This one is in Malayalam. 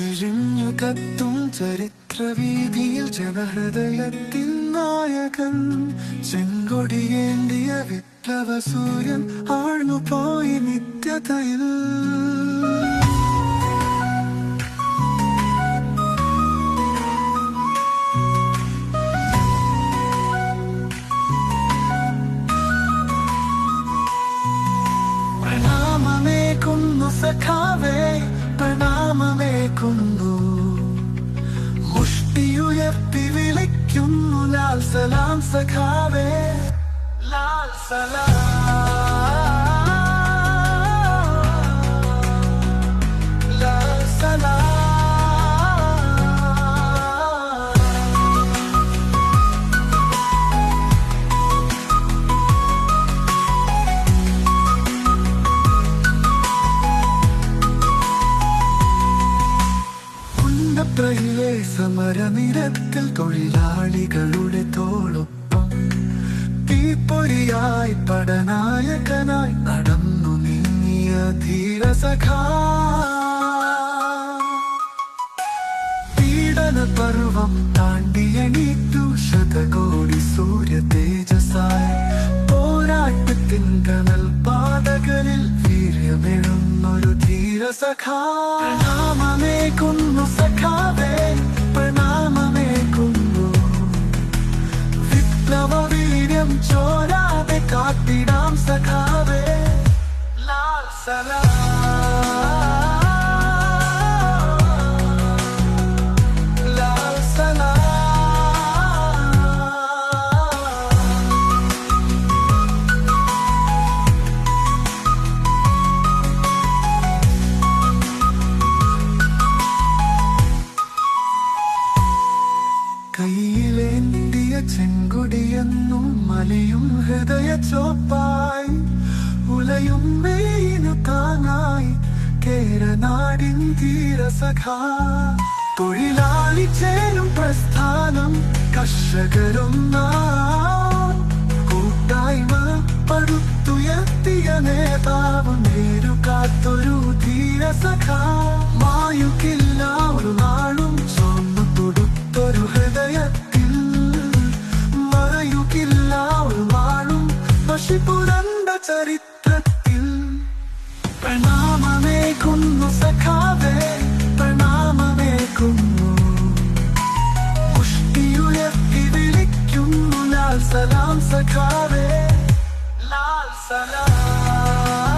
പിഴിഞ്ഞു കത്തും ചരിത്രവീതിയിൽ ജനഹൃദയത്തിൻ നായകൻ. ചെങ്കൊടിയേണ്ടിയ വിപ്ലവ സൂര്യൻ ആഴ്ന്നുപോയി നിത്യതയിൽ. പ്രണാമമേക്കുന്നു മുഷ്ടിയുയർത്തി വിളിക്കുന്നു ലാൽ സലാം സഖാവേ. ലാൽ സലാം. ഉന്നപ്രയിലെ സമരനിരത്തിൽ തൊഴിലാളികളുടെ തോളൊപ്പം തീപ്പൊരിയായി പടനായകനായി നടന്നു നീങ്ങിയ ധീരസഖാ. പീഡന പർവം താണ്ടിയണീറ്റു ശതകോടി സൂര്യ തേജസായി പോരാട്ടത്തിൻ കനൽ പാതകളിൽ വീര്യമെഴുന്നൊരു ധീരസഖാ. കുന്നു സഖാവേ ചോരാതെ കാത്തിടാം സഖാവേ ലാൽ സലാം കയ്യിലേന്തിയ ചെങ്കൊടിയെന്നും മലയും ഹൃദയ ചോപ്പായി. ഉലയും വെയിനു താങ്ങായി. കേരനാടിൻ തീരസഖ. തൊഴിലാളി ചേരും പ്രസ്ഥാനം കർഷകരും കൂട്ടായ്മ പടുത്തുയർത്തിയ നേതാവ് നേരു കാത്തൊരു ധീരസഖാ മായുക്കില്ല నీకున్న సఖావే ప్రణామమే కుమ్ము പുഷ്ടിയുയർത്തി വിളിക്കുന്നു ലാൽ സലാം സഖാവേ ലാൽ സലാം